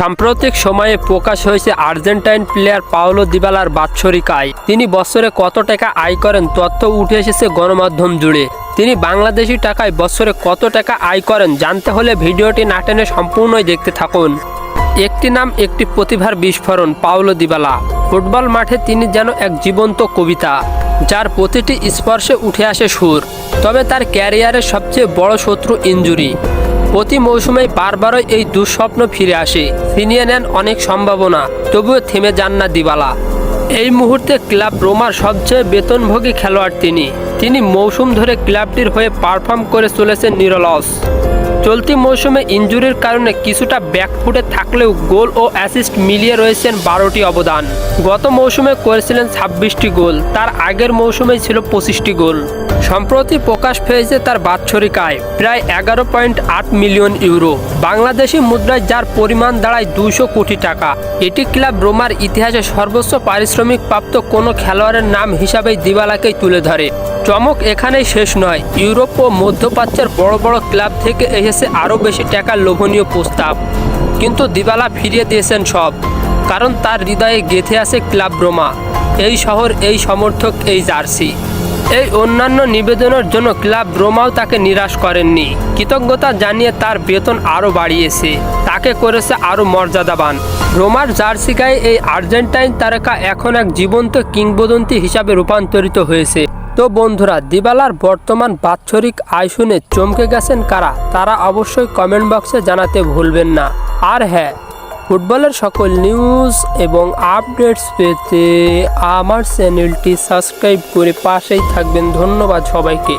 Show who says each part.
Speaker 1: সাম্প্রতিক সময়ে প্রকাশ হয়েছে আর্জেন্টাইন প্লেয়ার পাওলো দিবালার বাৎসরিক আয়। তিনি বছরে কত টাকা আয় করেন তথ্য উঠে এসেছে গণমাধ্যম জুড়ে। তিনি বাংলাদেশি টাকায় বছরে কত টাকা আয় করেন জানতে হলে ভিডিওটি না টেনে সম্পূর্ণই দেখতে থাকুন। একটি নাম, একটি প্রতিভার বিস্ফোরণ, পাওলো দিবালা। ফুটবল মাঠে তিনি যেন এক জীবন্ত কবিতা, যার প্রতিটি স্পর্শে উঠে আসে সুর। তবে তার ক্যারিয়ারের সবচেয়ে বড় শত্রু ইনজুরি। প্রতি মৌসুমে বারবারই এই দুঃস্বপ্ন ফিরে আসে। ছিনিয়ে নেন অনেক সম্ভাবনা, তবুও থেমে যান না দিবালা। এই মুহূর্তে ক্লাব রোমার সবচেয়ে বেতনভোগী খেলোয়াড় তিনি। তিনি মৌসুম ধরে ক্লাবটির হয়ে পারফর্ম করে চলেছেন নিরলস। চলতি মৌসুমে ইনজুরির কারণে কিছুটা ব্যাকফুটে থাকলেও গোল ও অ্যাসিস্ট মিলিয়ে রয়েছেন বারোটি অবদান। গত মৌসুমে করেছিলেন ছাব্বিশটি গোল, তার আগের মৌসুমেই ছিল পঁচিশটি গোল। সম্প্রতি প্রকাশ পেয়েছে তার বাৎসরিক আয়, প্রায় এগারো পয়েন্ট আট মিলিয়ন ইউরো। বাংলাদেশি মুদ্রায় যার পরিমাণ দাঁড়ায় দুশো কোটি টাকা। এটি ক্লাব রোমার ইতিহাসে সর্বোচ্চ পারিশ্রমিক প্রাপ্ত কোনো খেলোয়াড়ের নাম হিসাবেই দিবালাকেই তুলে ধরে। চমক এখানেই শেষ নয়। ইউরোপ ও মধ্যপ্রাচ্যের বড় বড় ক্লাব থেকে এসেছে আরও বেশি টাকার লোভনীয় প্রস্তাব। কিন্তু দিবালা ফিরিয়ে দিয়েছেন সব, কারণ তার হৃদয়ে গেঁথে আছে ক্লাব রোমা, এই শহর, এই সমর্থক, এই জার্সি। এই অন্যান্য নিবেদনের জন্য ক্লাব রোমাও তাকে নিরাশ করেননি। কৃতজ্ঞতা জানিয়ে তার বেতন আরও বাড়িয়েছে। তাকে করেছে আরও মর্যাদাবান। রোমার জার্সি গায়ে এই আর্জেন্টাইন তারকা এখন এক জীবন্ত কিংবদন্তি হিসাবে রূপান্তরিত হয়েছে। তো বন্ধুরা, দিবালার বর্তমান বাৎসরিক আয় শুনে চমকে গেছেন কারা, তারা অবশ্যই কমেন্ট বক্সে জানাতে ভুলবেন না। আর হ্যাঁ ফুটবলের সকল নিউজ এবং আপডেটস পেতে আমার চ্যানেলটি সাবস্ক্রাইব করে পাশেই থাকবেন। ধন্যবাদ সবাইকে।